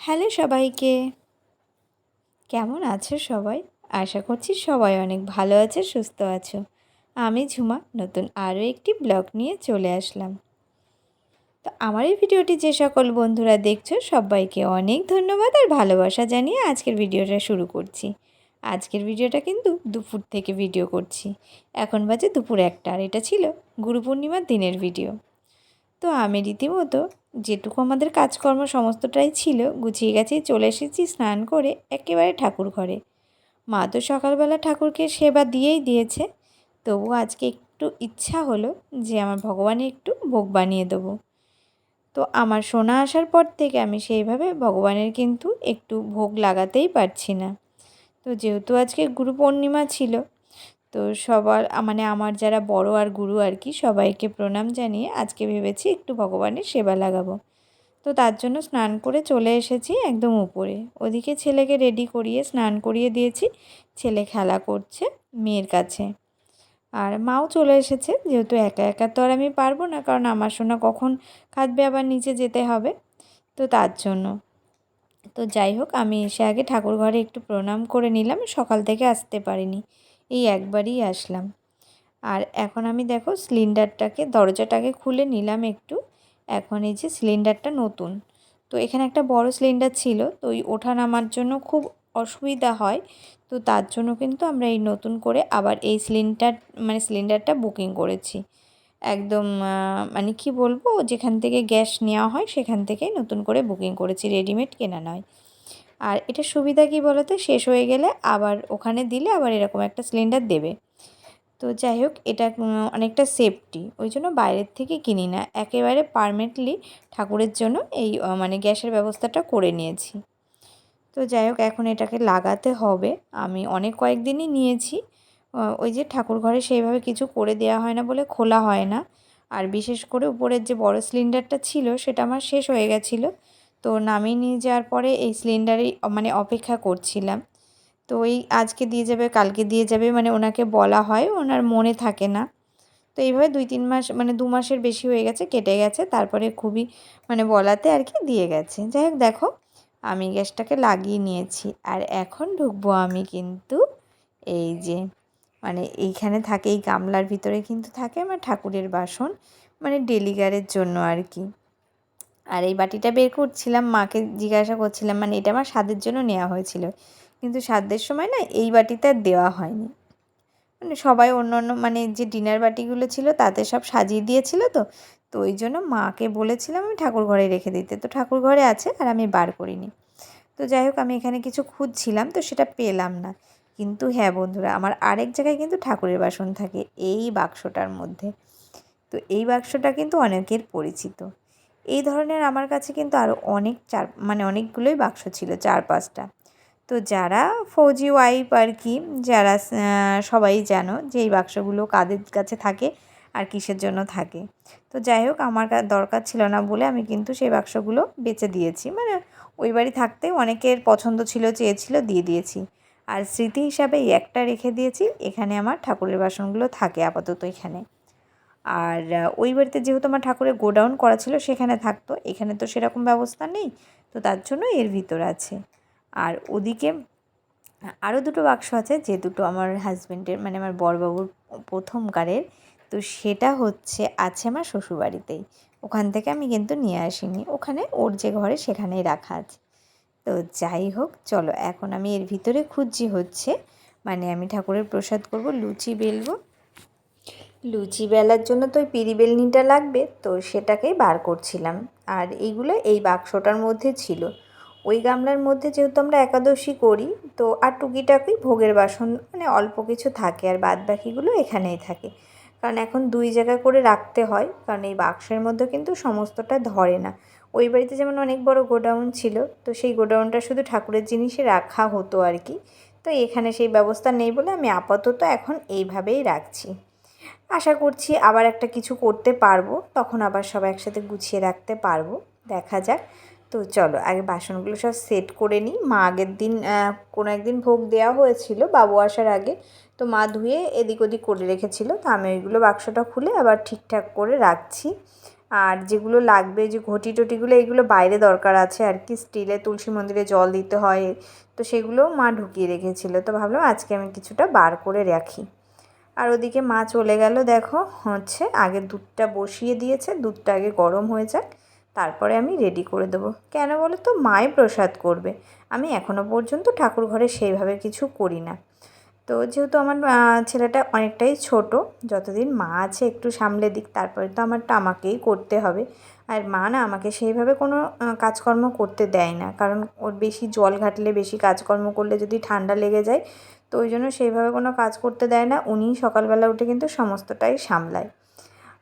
Hello সবাইকে। কেমন আছো সবাই? আশা করছি সবাই অনেক ভালো আছে, সুস্থ আছো। আমি ঝুমা, নতুন আরও একটি ব্লগ নিয়ে চলে আসলাম। তো আমার এই ভিডিওটি যে সকল বন্ধুরা দেখছ, সবাইকে অনেক ধন্যবাদ আর ভালোবাসা জানিয়ে আজকের ভিডিওটা শুরু করছি। আজকের ভিডিওটা কিন্তু দুপুর থেকে ভিডিও করছি। এখন বাজে দুপুর একটা আর এটা ছিল গুরু পূর্ণিমার দিনের ভিডিও। তো আমি রীতিমতো যেটুকু আমাদের কাজকর্ম সমস্তটাই ছিল, গুছিয়ে গেছে, চলে এসেছি স্নান করে একেবারে ঠাকুর ঘরে। মা তো সকালবেলা ঠাকুরকে সেবা দিয়েই দিয়েছে। তবু আজকে একটু ইচ্ছা হলো যে আমার ভগবানের একটু ভোগ বানিয়ে দেবো। তো আমার সোনা আসার পর থেকে আমি সেইভাবে ভগবানের কিন্তু একটু ভোগ লাগাতেই পারছি না। তো যেহেতু আজকে গুরু পূর্ণিমা ছিল তো সবার মানে আমার যারা বড় আর গুরু আর কি, সবাইকে প্রণাম জানিয়ে আজকে ভেবেছি একটু ভগবানের সেবা লাগাবো। তো তার জন্য স্নান করে চলে এসেছি একদম উপরে। ওদিকে ছেলেকে রেডি করিয়ে স্নান করিয়ে দিয়েছি। ছেলে খেলা করছে মেয়ের কাছে। আর মাও চলে এসেছে, যেহেতু একা একা তো আর আমি পারব না, কারণ আমার সোনা কখন খাদবে আবার নিচে যেতে হবে। তো তার জন্য। তো যাই হোক, আমি এসে আগে ঠাকুর ঘরে একটু প্রণাম করে নিলাম, সকাল থেকে আসতে পারিনি। এই একবারই আসলাম। আর এখন আমি দেখো সিলিন্ডারটাকে, দরজাটাকে খুলে নিলাম একটু। এখন এই যে সিলিন্ডারটা নতুন। তো এখানে একটা বড় সিলিন্ডার ছিল, তো ওই ওঠা নামার জন্য খুব অসুবিধা হয়। তো তার জন্য কিন্তু আমরা এই নতুন করে আবার এই সিলিন্ডার মানে সিলিন্ডারটা বুকিং করেছি। একদম মানে কি বলব, যেখান থেকে গ্যাস নেওয়া হয় সেখান থেকেই নতুন করে বুকিং করেছি। রেডিমেড কেনা নয়। আর এটা সুবিধা কী বলতে? শেষ হয়ে গেলে আবার ওখানে দিলে আবার এরকম একটা সিলিন্ডার দেবে। তো যাই হোক, এটা অনেকটা সেফটি ওই জন্য বাইরের থেকে কিনি না। একেবারে পারমানেন্টলি ঠাকুরের জন্য এই মানে গ্যাসের ব্যবস্থাটা করে নিয়েছি। তো যাই হোক, এখন এটাকে লাগাতে হবে। আমি অনেক কয়েকদিনই নিয়েছি। ওই যে ঠাকুর ঘরে সেইভাবে কিছু করে দেওয়া হয় না বলে খোলা হয় না। আর বিশেষ করে উপরের যে বড় সিলিন্ডারটা ছিল, সেটা আমার শেষ হয়ে গেছিল। তো নামিয়ে নিয়ে যাওয়ার পরে এই সিলিন্ডারেই মানে অপেক্ষা করছিলাম। তো ওই আজকে দিয়ে যাবে, কালকে দিয়ে যাবে মানে ওনাকে বলা হয়, ওনার মনে থাকে না। তো এইভাবে দুই, তিন মাস মানে দু মাসের বেশি হয়ে গেছে, কেটে গেছে, তারপরে খুবই মানে বলাতে আর কি দিয়ে গেছে। যাই হোক, দেখো, আমি গ্যাসটাকে লাগিয়ে নিয়েছি, আর এখন ঢুকবো আমি কিন্তু এই যে মানে এইখানে থাকে, এই গামলার ভিতরে কিন্তু থাকে আমার ঠাকুরের বাসন মানে ডেলিগারের জন্য আর কি। আর এই বাটিটা বের করছিলাম, মাকে জিজ্ঞাসা করছিলাম মানে এটা আমার স্বাদের জন্য নেওয়া হয়েছিল। কিন্তু স্বাদের সময় না এই আর দেওয়া হয়নি। মানে সবাই অন্য অন্য মানে যে ডিনার বাটিগুলো ছিল তাতে সব সাজিয়ে দিয়েছিল তো তো ওই জন্য মাকে বলেছিলাম আমি ঠাকুর ঘরে রেখে দিতে। তো ঠাকুর ঘরে আছে আর আমি বার করিনি। তো যাই হোক, আমি এখানে কিছু খুঁজছিলাম তো সেটা পেলাম না। কিন্তু হ্যাঁ বন্ধুরা, আমার আরেক জায়গায় কিন্তু ঠাকুরের বাসন থাকে, এই বাক্সটার মধ্যে। তো এই বাক্সটা কিন্তু অনেকের পরিচিত। এই ধরনের আমার কাছে কিন্তু আরও অনেক চার মানে অনেকগুলোই বাক্স ছিল চার পাঁচটা। তো যারা ফৌজি ওয়াইফ আর কি, যারা সবাই জানো যে এই বাক্সগুলো কাদের কাছে থাকে আর কিসের জন্য থাকে। তো যাই হোক, আমার দরকার ছিল না বলে আমি কিন্তু সেই বাক্সগুলো বেচে দিয়েছি। মানে ওই বাড়ি থাকতে অনেকের পছন্দ ছিল, চেয়েছিল, দিয়ে দিয়েছি। আর স্মৃতি হিসাবে একটা রেখে দিয়েছি, এখানে আমার ঠাকুরের বাসনগুলো থাকে আপাতত এখানে। আর ওই বাড়িতে যেহেতু আমার ঠাকুরের গোডাউন করা ছিল, সেখানে থাকতো। এখানে তো সেরকম ব্যবস্থা নেই, তো তার জন্য এর ভিতর আছে। আর ওদিকে আরও দুটো বাক্স আছে, যে দুটো আমার হাজব্যান্ডের মানে আমার বরবাবুর প্রথমকারের তো সেটা হচ্ছে, আছে আমার শ্বশুরবাড়িতেই। ওখান থেকে আমি কিন্তু নিয়ে আসিনি। ওখানে ওর যে ঘরে সেখানেই রাখা আছে। তো যাই হোক, চলো, এখন আমি এর ভিতরে খুঁজছি হচ্ছে মানে আমি ঠাকুরের প্রসাদ করব, লুচি বেলবো। লুচি বেলার জন্য তো পিড়ি বেলনিটা লাগবে, তো সেটাকেই বার করছিলাম। আর এইগুলো এই বাক্সটার মধ্যে ছিল। ওই গামলার মধ্যে যেহেতু আমরা একাদশী করি, তো আর টুকিটাকি ভোগের বাসন মানে অল্প কিছু থাকে আর বাদ বাকিগুলো এখানেই থাকে। কারণ এখন দুই জায়গা করে রাখতে হয়, কারণ এই বাক্সের মধ্যে কিন্তু সমস্তটা ধরে না। ওই বাড়িতে যেমন অনেক বড় গোডাউন ছিল, তো সেই গোডাউনটা শুধু ঠাকুরের জিনিসে রাখা হতো আর কি। তো এখানে সেই ব্যবস্থা নেই বলে আমি আপাতত এখন এইভাবেই রাখছি। আশা করছি আবার একটা কিছু করতে পারব, তখন আবার সব একসাথে গুছিয়ে রাখতে পারব, দেখা যাক। তো চলো, আগে বাসনগুলো সব সেট করে নিই। মা আগের দিন কোনো একদিন ভোগ দেওয়া হয়েছিল, বাবু আসার আগে। তো মা ধুয়ে এদিক ওদিক করে রেখেছিল, তো আমি ওইগুলো বাক্সটা খুলে আবার ঠিকঠাক করে রাখছি। আর যেগুলো লাগবে, যে ঘটি টটিগুলো এগুলো বাইরে দরকার আছে আর কি, স্টিলে তুলসী মন্দিরে জল দিতে হয়, তো সেগুলো মা ঢুকিয়ে রেখেছিল। তো ভাবলাম আজকে আমি কিছুটা বার করে রাখি। আর ওদিকে মা চলে গেল, দেখো, হচ্ছে আগে দুধটা বসিয়ে দিয়েছে, দুধটা আগে গরম হয়ে যাক, তারপরে আমি রেডি করে দেবো। কেন বলো তো? মাই প্রসাদ করবে। আমি এখনও পর্যন্ত ঠাকুর ঘরে সেইভাবে কিছু করি না। তো যেহেতু আমার ছেলেটা অনেকটাই ছোট, যতদিন মা আছে একটু সামলে দিক, তারপরে তো আমারটা আমাকেই করতে হবে। আর মা না আমাকে সেইভাবে কোনো কাজকর্ম করতে দেয় না। কারণ ওর বেশি জল ঘাটলে, বেশি কাজকর্ম করলে যদি ঠান্ডা লেগে যায়, তো ওই জন্য সেইভাবে কোনো কাজ করতে দেয় না। উনিই সকালবেলা উঠে কিন্তু সমস্তটাই সামলায়।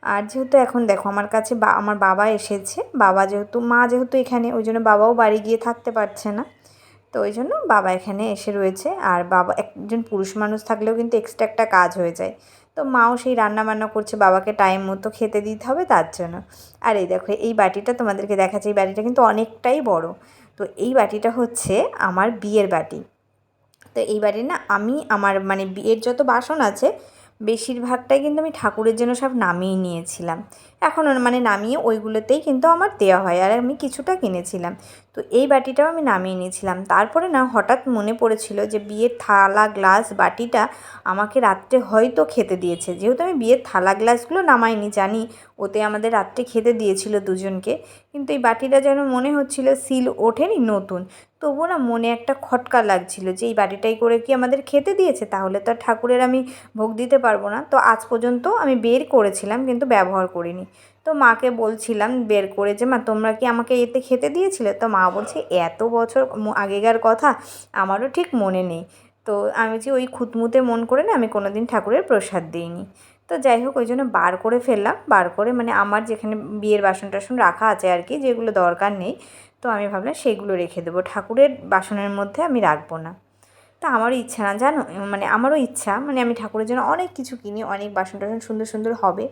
আর যেহেতু এখন দেখো আমার কাছে বা, আমার বাবা এসেছে। বাবা যেহেতু, মা যেহেতু এখানে, ওই জন্য বাবাও বাড়ি গিয়ে থাকতে পারছে না। তো ওই জন্য বাবা এখানে এসে রয়েছে। আর বাবা, একজন পুরুষ মানুষ থাকলেও কিন্তু এক্সট্রা একটা কাজ হয়ে যায়। তো মাও সেই রান্না বান্না করছে, বাবাকে টাইম মতো খেতে দিতে হবে তার জন্য। আর এই দেখো, এই বাটিটা তোমাদেরকে দেখাচ্ছে, এই বাটিটা কিন্তু অনেকটাই বড়। তো এই বাটিটা হচ্ছে আমার বিয়ের বাটি। তো এই বাটি না আমি আমার মানে বিয়ের যত বাসন আছে, বেশিরভাগটাই কিন্তু আমি ঠাকুরের জন্য সব নামিয়ে নিয়েছিলাম। এখন মানে নামিয়ে ওইগুলোতেই কিন্তু আমার দেওয়া হয় আর আমি কিছুটা কিনেছিলাম। তো এই বাটিটাও আমি নামিয়ে নিয়েছিলাম। তারপরে না হঠাৎ মনে পড়েছিল যে বিয়ের থালা, গ্লাস, বাটিটা আমাকে রাত্রে হয়তো খেতে দিয়েছে। যেহেতু আমি বিয়ের থালা, গ্লাসগুলো নামাইনি, জানি ওতে আমাদের রাত্রে খেতে দিয়েছিল দুজনকে। কিন্তু এই বাটিটা যেন মনে হচ্ছিল সিল ওঠেনি নতুন। তবুও না মনে একটা খটকা লাগছিল যে এই বাটিটাই করে কি আমাদের খেতে দিয়েছে? তাহলে তো আর ঠাকুরের আমি ভোগ দিতে পারব না। তো আজ পর্যন্ত আমি বের করেছিলাম, কিন্তু ব্যবহার করিনি। তো মাকে বলছিলাম, বের করে যে মা, তোমরা কি আমাকে এতে খেতে দিয়েছিলে? তো মা বলছে, এত বছর আগেকার কথা, আমারও ঠিক মনে নেই। তো আমি যে ওই খুতমুতে মন করে না, আমি কোনো দিন ঠাকুরের প্রসাদ দিইনি। তো যাই হোক, ওই জন্য বার করে ফেললাম। বার করে মানে আমার যেখানে বিয়ের বাসন টাসন রাখা আছে আর কি, যেগুলো দরকার নেই, তো আমি ভাবলাম সেগুলো রেখে দেবো। ঠাকুরের বাসনের মধ্যে আমি রাখব না। তা আমারও ইচ্ছা না, জানো? মানে আমারও ইচ্ছা মানে আমি ঠাকুরের জন্য অনেক কিছু কিনি, অনেক বাসন টাসন সুন্দর সুন্দর হবে।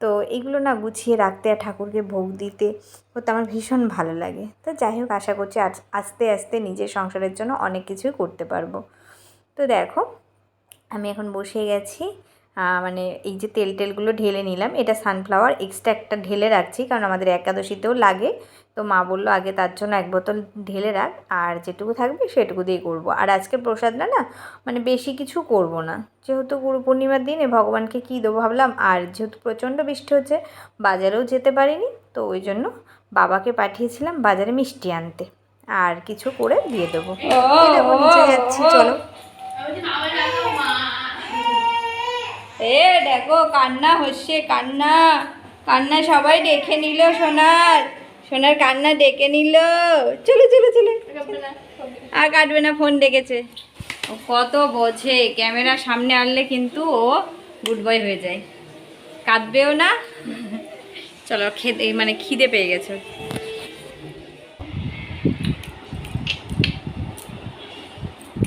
তো এগুলো না গুছিয়ে রাখতে আর ঠাকুরকে ভোগ দিতে করতে আমার ভীষণ ভালো লাগে। তো যাই হোক, আশা করছি আজ আস্তে আস্তে নিজের সংসারের জন্য অনেক কিছুই করতে পারব। তো দেখো, আমি এখন বসে গেছি। মানে এই যে তেল টেলগুলো ঢেলে নিলাম। এটা সানফ্লাওয়ার এক্সট্রা একটা ঢেলে রাখছি, কারণ আমাদের একাদশীতেও লাগে। তো মা বলল, আগে তার জন্য এক বোতল ঢেলে রাখ, আর যেটুকু থাকবে সেটুকু দিয়ে করব। আর আজকে প্রসাদটা না না মানে বেশি কিছু করব না। যেহেতু গুরু পূর্ণিমার দিনে ভগবানকে কী দেবো ভাবলাম, আর যেহেতু প্রচণ্ড বৃষ্টি হচ্ছে, বাজারেও যেতে পারিনি। তো ওই জন্য বাবাকে পাঠিয়েছিলাম বাজারে মিষ্টি আনতে। আর কিছু করে দিয়ে দেবো। যাচ্ছি, চলো। এ, দেখো, কান্না হচ্ছে, কান্না। কান্না সবাই দেখে নিল, সোনার। সোনার কান্না ডেকে নিল। চলো চলো চলো। আর কাটবে না, ফোন ডেকেছে ও কত বোঝে ক্যামেরা সামনে আনলে কিন্তু ও গুড বয় হয়ে যায়। কাঁদবেও না। চলো, খেতে মানে খিদে পেয়ে গেছে।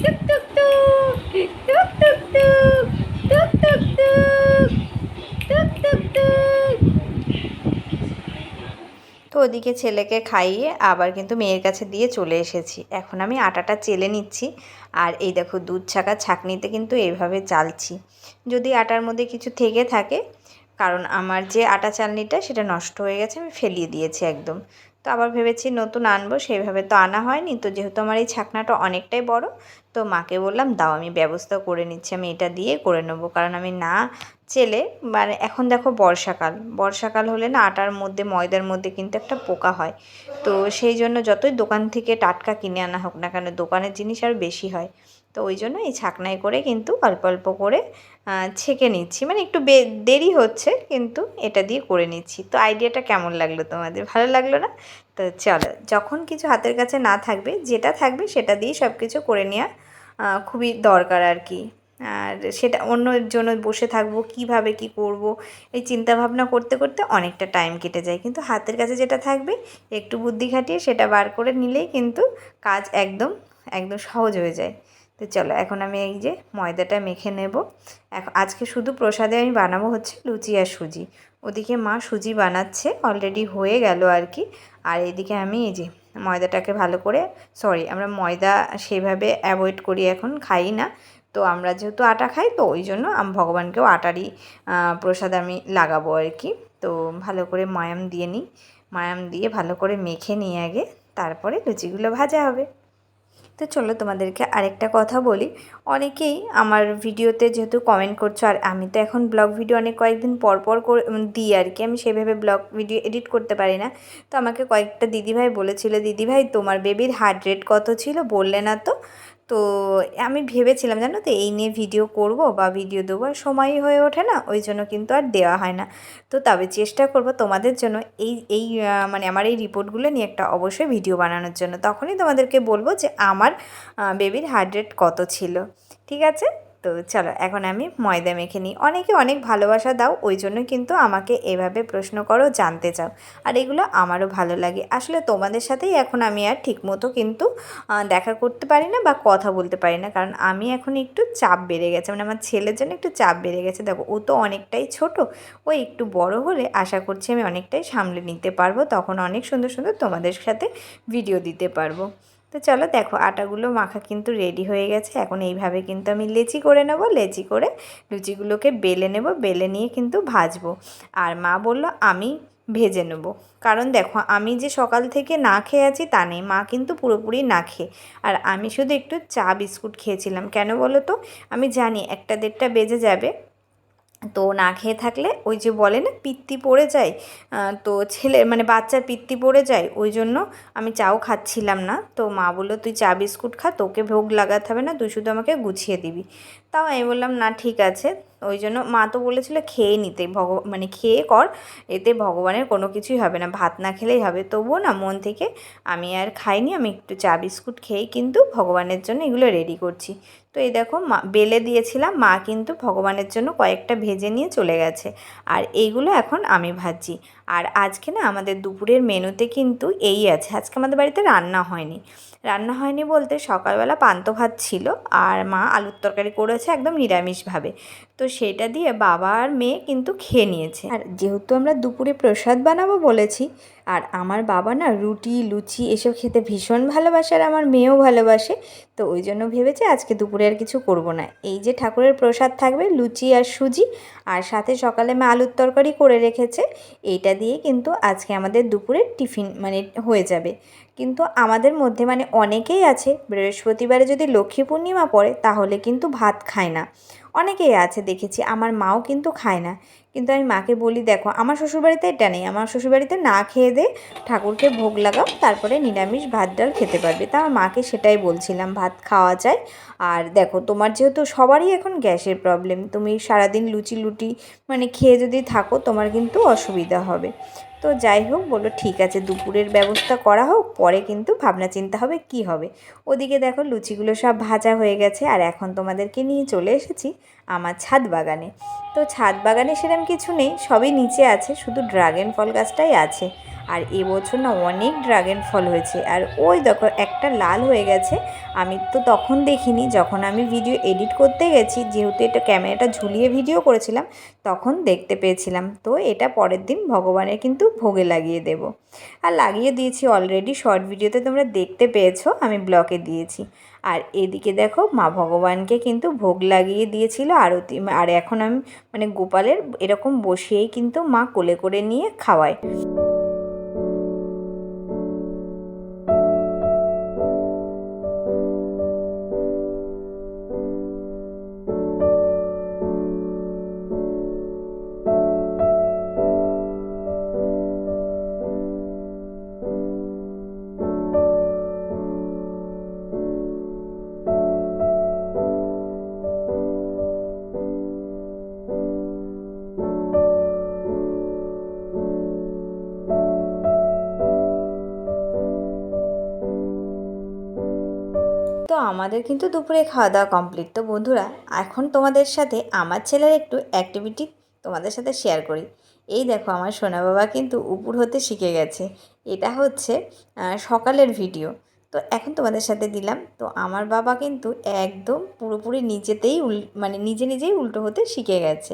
টুক টুক। টুক টুক টুক। তো ওদিকে ছেলেকে খাইয়ে আবার কিন্তু মেয়ের কাছে দিয়ে চলে এসেছি। এখন আমি আটাটা চেলে নিচ্ছি। আর এই দেখো দুধ ছাকা ছাকনিতে কিন্তু এইভাবে চালছি। যদি আটার মধ্যে কিছু থেকে থাকে, কারণ আমার যে আটা চালনিটা সেটা নষ্ট হয়ে গেছে, আমি ফেলিয়ে দিয়েছি একদম। তো আবার ভেবেছি নতুন আনব, সেইভাবে তো আনা হয়নি। তো যেহেতু আমার এই ছাকনাটা অনেকটাই বড় তো মাকে বললাম, দাও, আমি ব্যবস্থা করে নিচ্ছি, আমি এটা দিয়ে করে নেব। কারণ আমি না চেলে মানে এখন দেখো বর্ষাকাল। বর্ষাকাল হলে না আটার মধ্যে, ময়দার মধ্যে কিন্তু একটা পোকা হয়। তো সেই জন্য যতই দোকান থেকে টাটকা কিনে আনা হোক না কেন, দোকানের জিনিস আর বেশি হয়। তো ওই জন্য এই ছাকনায় করে কিন্তু অল্প অল্প করে ছেঁকে নিচ্ছি। মানে একটু বে, দেরি হচ্ছে, কিন্তু এটা দিয়ে করে নিচ্ছি। তো আইডিয়াটা কেমন লাগল তোমাদের? ভালো লাগল না? তো চলো। যখন কিছু হাতের কাছে না থাকবে, যেটা থাকবে সেটা দিয়েই সব কিছু করে নেওয়া খুবই দরকার আর কি। আর সেটা অন্যের জন্য বসে থাকব, কীভাবে কি করব, এই চিন্তা ভাবনা করতে করতে অনেকটা টাইম কেটে যায়। কিন্তু হাতের কাছে যেটা থাকবে, একটু বুদ্ধি খাটিয়ে সেটা বার করে নিলেই কিন্তু কাজ একদম একদম সহজ হয়ে যায়। তো চলো, এখন আমি এই যে ময়দাটা মেখে নেব। আজকে শুধু প্রসাদে আমি বানাবো হচ্ছে লুচি আর সুজি। ওদিকে মা সুজি বানাচ্ছে অলরেডি হয়ে গেল আর কি। আর এদিকে আমি এই যে ময়দাটাকে ভালো করে সরি আমরা ময়দা সেভাবে অ্যাভয়েড করি এখন, খাই না। তো আমরা যেহেতু আটা খাই, তো ওই জন্য আমি ভগবানকেও আটারই প্রসাদ আমি লাগাবো আর কি। তো ভালো করে মায়াম দিয়ে নিই। মায়াম দিয়ে ভালো করে মেখে নিয়ে আগে, তারপরে লুচিগুলো ভাজা হবে। তো চলো, তোমাদেরকে আরেকটা কথা বলি। অনেকেই আমার ভিডিওতে যেহেতু কমেন্ট করছ, আর আমি তো এখন ব্লগ ভিডিও অনেক কয়েকদিন পর পর করে দিই আর কি। আমি সেভাবে ব্লগ ভিডিও এডিট করতে পারি না। তো আমাকে কয়েকটা দিদিভাই বলেছিল, দিদিভাই, তোমার বেবির হার্ট রেট কত ছিল? বললে না তো। তো আমি ভেবেছিলাম, জানো তো, এই নিয়ে ভিডিও করব বা ভিডিও দেবো সময়ই হয়ে ওঠে না, ওই জন্য কিন্তু আর দেওয়া হয় না। তো তবে চেষ্টা করব তোমাদের জন্য এই এই মানে আমার এই রিপোর্টগুলো নিয়ে একটা অবশ্যই ভিডিও বানানোর জন্য। তখনই তোমাদেরকে বলব যে আমার বেবির হার্ট রেট কত ছিল। ঠিক আছে? তো চলো, এখন আমি ময়দা মেখে নিই। অনেকে অনেক ভালোবাসা দাও, ওই জন্য কিন্তু আমাকে এভাবে প্রশ্ন করো, জানতে চাও। আর এগুলো আমারও ভালো লাগে। আসলে তোমাদের সাথেই এখন আমি আর ঠিকমতো কিন্তু দেখা করতে পারি না বা কথা বলতে পারি না। কারণ আমি এখন একটু চাপ বেড়ে গেছে। মানে আমার ছেলের জন্য একটু চাপ বেড়ে গেছে। দেখো, ও তো অনেকটাই ছোট। ও একটু বড় হলে আশা করছি আমি অনেকটাই সামলে নিতে পারব। তখন অনেক সুন্দর সুন্দর তোমাদের সাথে ভিডিও দিতে পারব। তো চলো দেখো, আটাগুলো মাখা কিন্তু রেডি হয়ে গেছে। এখন এইভাবে কিন্তু আমি লেচি করে নেব, লেচি করে লুচিগুলোকে বেলে নেব, বেলে নিয়ে কিন্তু ভাজবো। আর মা বলল, আমি ভেজে নেব। কারণ দেখো, আমি যে সকাল থেকে না খেয়ে আছি তা নেই, মা কিন্তু পুরোপুরি না খেয়ে। আর আমি শুধু একটু চা বিস্কুট খেয়েছিলাম। কেন বলো তো? আমি জানি একটা দেড়টা বেজে যাবে। তো না খেয়ে থাকলে ওই যে বলে না, পিত্তি পড়ে যায় তো ছেলে মানে বাচ্চার পিত্তি পড়ে যায়, ওই জন্য আমি চাও খাচ্ছিলাম না। তো মা বলল, তুই চা বিস্কুট খা, তোকে ভোগ লাগাতে হবে না, তুই শুধু আমাকে গুছিয়ে দিবি। তাও আমি বললাম, না, ঠিক আছে। ওই জন্য মা তো বলেছিল, খেয়ে নিতে ভগ মানে খেয়ে কর, এতে ভগবানের কোনো কিছুই হবে না, ভাত না খেলেই হবে। তবুও না, মন থেকে আমি আর খাইনি, আমি একটু চা বিস্কুট খেয়েই কিন্তু ভগবানের জন্য এগুলো রেডি করছি। তো এই দেখো, মা, বেলে দিয়েছিলাম, মা কিন্তু ভগবানের জন্য কয়েকটা ভেজে নিয়ে চলে গেছে। আর এইগুলো এখন আমি ভাজছি। আর আজকে না, আমাদের দুপুরের মেনুতে কিন্তু এই আছে, আজকে আমাদের বাড়িতে রান্না হয়নি। রান্না হয়নি বলতে সকালবেলা পান্ত ভাত ছিল আর মা আলুর তরকারি করেছে একদম নিরামিষভাবে। তো সেটা দিয়ে বাবা আর মেয়ে কিন্তু খেয়ে নিয়েছে। আর যেহেতু আমরা দুপুরে প্রসাদ বানাবো বলেছি আর আমার বাবা না রুটি, লুচি এসব খেতে ভীষণ ভালোবাসে আর আমার মেয়েও ভালোবাসে। তো ওই জন্য ভেবেছে আজকে দুপুরে আর কিছু করব না। এই যে ঠাকুরের প্রসাদ থাকবে, লুচি আর সুজি, আর সাথে সকালে মা আলুর তরকারি করে রেখেছে। এইটা দিয়ে কিন্তু আজকে আমাদের দুপুরের টিফিন মানে হয়ে যাবে। কিন্তু আমাদের মধ্যে মানে অনেকেই আছে, বৃহস্পতিবারে যদি লক্ষ্মী পূর্ণিমা পড়ে তাহলে কিন্তু ভাত খায় না। অনেকেই আছে, দেখেছি। আমার মাও কিন্তু খায় না। কিন্তু আমি মাকে বলি, দেখো, আমার শ্বশুরবাড়িতে এটা নেই। আমার শ্বশুরবাড়িতে না খেয়ে দে, ঠাকুরকে ভোগ লাগাও, তারপরে নিরামিষ ভাত, ডাল খেতে পারবে। তা আমার মাকে সেটাই বলছিলাম, ভাত খাওয়া যায়। আর দেখো, তোমার যেহেতু সবারই এখন গ্যাসের প্রবলেম তুমি সারাদিন লুচি লুটি মানে খেয়ে যদি থাকো, তোমার কিন্তু অসুবিধা হবে। তো যাই হোক, বলল, ঠিক আছে, দুপুরের ব্যবস্থা করা হোক, পরে কিন্তু ভাবনা চিন্তা হবে কি হবে। ওদিকে দেখো, লুচিগুলো সব ভাজা হয়ে গেছে, আর এখন তোমাদেরকে নিয়ে চলে এসেছি আমার ছাদ বাগানে। তো ছাদ বাগানে সেরকম কিছু নেই, সবই নিচে আছে, শুধু ড্রাগন ফল গাছটাই আছে। আর এবছর না অনেক ড্রাগন ফল হয়েছে। আর ওই দেখো, একটা লাল হয়ে গেছে। আমি তো তখন দেখিনি, যখন আমি ভিডিও এডিট করতে গেছি, যেহেতু এটা ক্যামেরাটা ঝুলিয়ে ভিডিও করেছিলাম, তখন দেখতে পেয়েছিলাম। তো এটা পরের দিন ভগবানের কিন্তু ভোগে লাগিয়ে দেব। আর লাগিয়ে দিয়েছি অলরেডি শর্ট ভিডিওতে তোমরা দেখতে পেয়েছ, আমি ব্লকে দিয়েছি। আর এদিকে দেখো, মা ভগবানকে কিন্তু ভোগ লাগিয়ে দিয়েছিল, আরতি, আর এখন আমি মানে গোপালের এরকম বসিয়েই কিন্তু মা কোলে করে নিয়ে খাওয়ায়। তো আমাদের কিন্তু দুপুরে খাওয়া দাওয়া কমপ্লিট তো বন্ধুরা, এখন তোমাদের সাথে আমার ছেলের একটু অ্যাক্টিভিটি তোমাদের সাথে শেয়ার করি। এই দেখো, আমার সোনা বাবা কিন্তু উপর হতে শিখে গেছে। এটা হচ্ছে সকালের ভিডিও তো এখন তোমাদের সাথে দিলাম। তো আমার বাবা কিন্তু একদম পুরোপুরি নিজেতেই উল মানে নিজে নিজেই উল্টো হতে শিখে গেছে।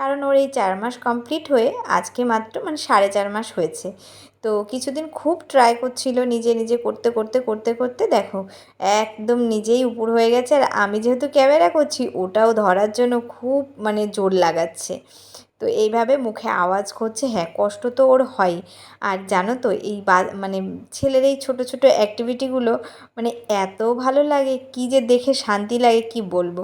কারণ ওর এই চার মাস কমপ্লিট হয়ে আজকে মাত্র মানে সাড়ে চার মাস হয়েছে। তো কিছুদিন খুব ট্রাই করছিল নিজে নিজে করতে করতে করতে করতে। দেখো, একদম নিজেই উপর হয়ে গেছে। আর আমি যেহেতু ক্যামেরা করছি, ওটাও ধরার জন্য খুব মানে জোর লাগাচ্ছে। তো এইভাবে মুখে আওয়াজ করছে। হ্যাঁ কষ্ট তো ওর হয় আর জানো তো, এই বা মানে ছেলের এই ছোটো ছোটো অ্যাক্টিভিটিগুলো মানে এত ভালো লাগে, কি যে দেখে শান্তি লাগে, কি বলব?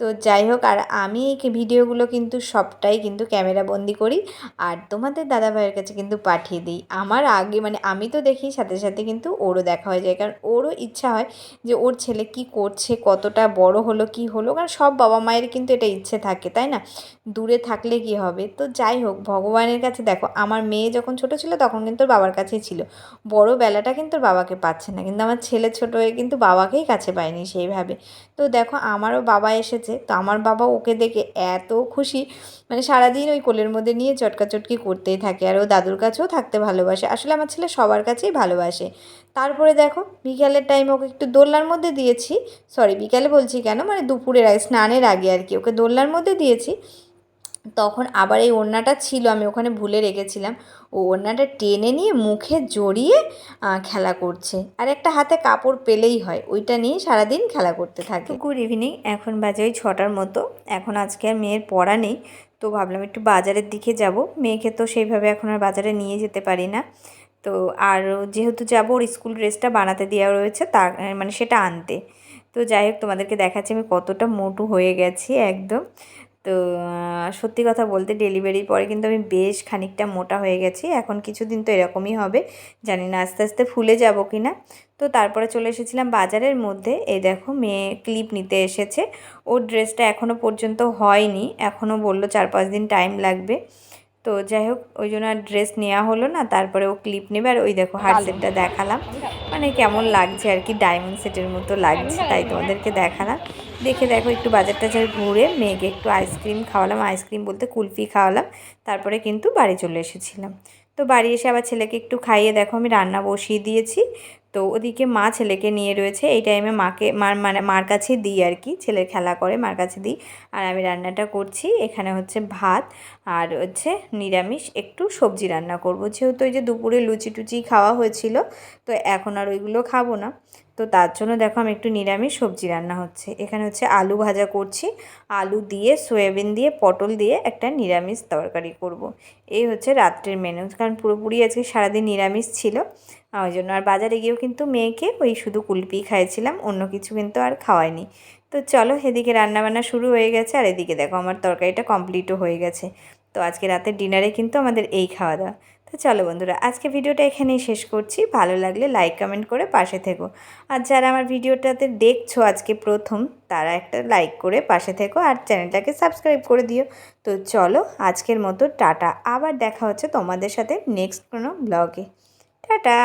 তো যাই হোক, আর আমি এই ভিডিওগুলো কিন্তু সবটাই কিন্তু ক্যামেরা বন্দি করি। আর তোমাদের দাদা ভাইয়ের কাছে কিন্তু পাঠিয়ে দিই। আমার আগে মানে আমি তো দেখি, সাথে সাথে কিন্তু ওরও দেখা হয়ে যায়। কারণ ওরও ইচ্ছা হয় যে ওর ছেলে কি করছে, কতটা বড় হলো, কি হলো। কারণ সব বাবা মায়ের কিন্তু এটা ইচ্ছে থাকে, তাই না? দূরে থাকলে কি হবে? তো যাই হোক, ভগবানের কাছে দেখো, আমার মেয়ে যখন ছোট ছিল তখন কিন্তু বাবার কাছেই ছিল। বড় বেলাটা কিন্তু বাবাকে পাচ্ছে না। কিন্তু আমার ছেলে ছোট হয়ে কিন্তু বাবাকেই কাছে পায়নি সেইভাবে। তো দেখো আমারও বাবা এসেছে, তো আমার বাবা ওকে দেখে এত খুশি। মানে সারাদিন ওই কোলের মধ্যে নিয়ে চটকাচটকি করতেই থাকে, আর ও দাদুর কাছেও থাকতে ভালোবাসে। আসলে আমার ছেলে সবার কাছেই ভালোবাসে। তারপরে দেখো বিকালের টাইম ওকে একটু দোলনার মধ্যে দিয়েছি। সরি বিকালে বলছি কেন? মানে দুপুরের আগে, স্নানের আগে আর কি। ওকে দোলনার মধ্যে দিয়েছি। তখন আবার এই ওড়নাটা ছিল, আমি ওখানে ভুলে রেখেছিলাম। ও ওড়নাটা টেনে নিয়ে মুখে জড়িয়ে খেলা করছে। আর একটা হাতে কাপড় পেলেই হয়, ওইটা নিয়ে সারাদিন খেলা করতে থাকে। গুড ইভিনিং এখন বাজে ওই ছটার মতো। এখন আজকে আর মেয়ের পড়া নেই, তো ভাবলাম একটু বাজারের দিকে যাব। মেয়েকে তো সেইভাবে এখন আর বাজারে নিয়ে যেতে পারি না। তো আর যেহেতু যাব, ওর স্কুল ড্রেসটা বানাতে দেওয়া রয়েছে, তা মানে সেটা আনতে। তো যাই হোক, তোমাদেরকে দেখাচ্ছি আমি কতটা মোটু হয়ে গেছি, একদম। তো সত্যি কথা বলতে ডেলিভারির পরে কিন্তু আমি বেশ খানিকটা মোটা হয়ে গেছি। এখন কিছুদিন তো এরকমই হবে। জানি না আস্তে আস্তে ফুলে যাব কি না তো তারপরে চলে এসেছিলাম বাজারের মধ্যে। এই দেখো, মেয়ে ক্লিপ নিতে এসেছে। ওর ড্রেসটা এখনও পর্যন্ত হয়নি। এখনও বলল চার পাঁচ দিন টাইম লাগবে। তো যাই হোক ওই জন্য আর ড্রেস নেওয়া হলো না তারপরে ও ক্লিপ নেবে আর ওই দেখো হার সেটটা দেখালাম। মানে কেমন লাগছে আর কি ডায়মন্ড সেটের মতো লাগছে তাই তোমাদেরকে দেখালাম। দেখে দেখো একটু বাজারটা টাজার ঘুরে মেয়েকে একটু আইসক্রিম খাওয়ালাম। আইসক্রিম বলতে কুলফি খাওয়ালাম তারপরে কিন্তু বাড়ি চলে এসেছিলাম। তো বাড়ি এসে আবার ছেলেকে একটু খাইয়ে দেখো, আমি রান্না বসিয়ে দিয়েছি। তো ওদিকে মা ছেলেকে নিয়ে রয়েছে, এই টাইমে মাকে, মার মানে মার কাছে দিই আর কি ছেলে খেলা করে, মার কাছে দিই। আর আমি রান্নাটা করছি, এখানে হচ্ছে ভাত আর হচ্ছে নিরামিষ, একটু সবজি রান্না করব। যেহেতু ওই যে দুপুরে লুচি টুচি খাওয়া হয়েছিল, তো এখন আর ওইগুলো খাব না। তো তার জন্য দেখো আমি একটু নিরামিষ সবজি রান্না হচ্ছে। এখানে হচ্ছে আলু ভাজা করছি। আলু দিয়ে, সয়াবিন দিয়ে, পটল দিয়ে একটা নিরামিষ তরকারি করব। এই হচ্ছে রাত্রের মেনু কারণ পুরোপুরি আজকে সারাদিন নিরামিষ ছিল। ওই জন্য আর বাজারে গিয়েও কিন্তু মেয়েকে ওই শুধু কুলপি খাইছিলাম অন্য কিছু কিন্তু আর খাওয়াইনি। তো চলো এদিকে রান্নাবান্না শুরু হয়ে গেছে, আর এদিকে দেখো আমার তরকারিটা কমপ্লিটও হয়ে গেছে। তো আজকে রাতের ডিনারে কিন্তু আমাদের এই খাওয়া দাওয়া তো চলো বন্ধুরা, আজকে ভিডিওটা এখানেই শেষ করছি। ভালো লাগলে লাইক কমেন্ট করে পাশে থেকো। আর যারা আমার ভিডিওটাতে দেখছ আজকে প্রথম, তারা একটা লাইক করে পাশে থেকো আর চ্যানেলটাকে সাবস্ক্রাইব করে দিও। তো চলো, আজকের মতো টাটা। আবার দেখা হচ্ছে তোমাদের সাথে নেক্সট কোনো ব্লগে টাটা!